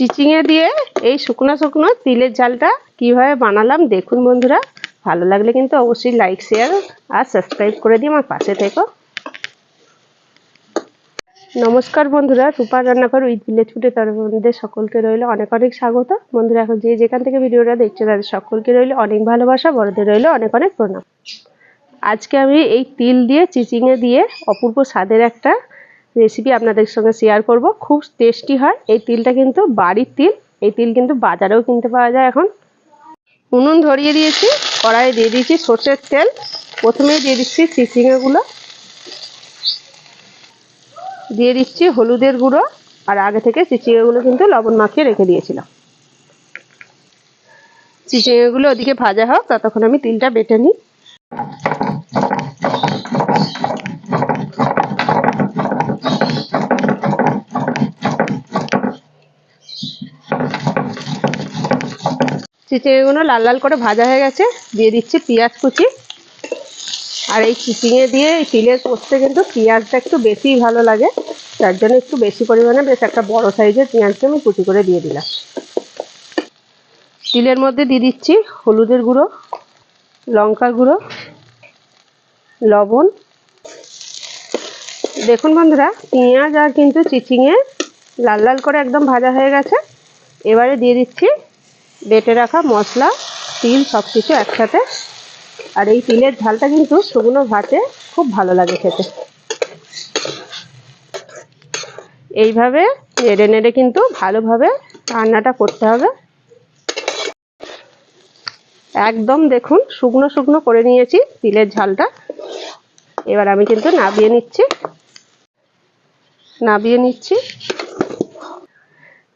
চিচিঙে দিয়ে এই শুকনো শুকনো তিলের ঝালটা কীভাবে বানালাম দেখুন বন্ধুরা। ভালো লাগলে কিন্তু অবশ্যই লাইক শেয়ার আর সাবস্ক্রাইব করে দিয়ে আমার পাশে থেকো। নমস্কার বন্ধুরা রূপার রান্নাঘর উইথ ভিলেজ ফুডে তরফদের সকলকে রইল অনেক অনেক স্বাগত। বন্ধুরা, এখন যে যেখান থেকে ভিডিওটা দেখছে তাদের সকলকে রইল অনেক ভালোবাসা, বড়দের রইল অনেক অনেক প্রণাম। আজকে আমি এই তিল দিয়ে, চিচিঙে দিয়ে অপূর্ব স্বাদের একটা রেসিপি আপনাদের সঙ্গে শেয়ার করব। খুব টেস্টি হয়। এই তিলটা কিন্তু বাড়ির তিল। এই তিল কিন্তু বাজারেও কিনতে পাওয়া যায় এখন। উনুন ধরিয়ে দিয়েছি, কড়াইয়ে দিয়ে দিয়েছি সর্ষের তেল। প্রথমে দিয়ে দিচ্ছি চিচিঙেগুলো দিয়ে দিচ্ছি হলুদের গুঁড়ো। আর আগে থেকে চিচিঙেগুলো কিন্তু লবণ মাখিয়ে রেখে দিয়েছিলাম। চিচিঙেগুলো ওদিকে ভাজা হোক, ততক্ষণ আমি তিলটা বেটে নিই। চিচিঙেগুলো লাল লাল করে ভাজা হয়ে গেছে, দিয়ে দিচ্ছি পেঁয়াজ কুচি। আর এই চিচিঙে দিয়ে এই তিলের পোস্তে কিন্তু পেঁয়াজটা একটু বেশিই ভালো লাগে, তার জন্য একটু বেশি পরিমাণে বেশ একটা বড় সাইজের পেঁয়াজকে আমি কুচি করে দিয়ে দিলাম। তিলের মধ্যে দিয়ে দিচ্ছি হলুদের গুঁড়ো, লঙ্কার গুঁড়ো, লবণ। দেখুন বন্ধুরা, পেঁয়াজ আর কিন্তু চিচিঙে লাল লাল করে একদম ভাজা হয়ে গেছে। এবারে দিয়ে দিচ্ছি বেটে রাখা মশলা, তিল সব কিছু একসাথে। আর এই তিলের ঝালটা কিন্তু শুকনো ভাতে খুব ভালো লাগে খেতে। এইভাবে নেড়ে নেড়ে কিন্তু ভালোভাবে রান্নাটা করতে হবে। একদম দেখুন, শুকনো শুকনো করে নিয়েছি তিলের ঝালটা। এবার আমি কিন্তু নাবিয়ে নিচ্ছি। নাবিয়ে নিচ্ছি।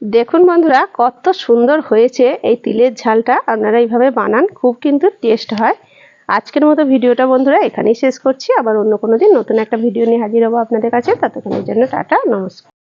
দেখুন বন্ধুরা, কত সুন্দর হয়েছে এই তিলের ঝালটা। আপনারা এইভাবে বানান, খুব কিন্তু টেস্ট হয়। আজকের মতো ভিডিওটা বন্ধুরা এখানেই শেষ করছি। আবার অন্য কোনো দিন নতুন একটা ভিডিও নিয়ে হাজির হব আপনাদের কাছে। ততক্ষণের জন্য টাটা, নমস্কার।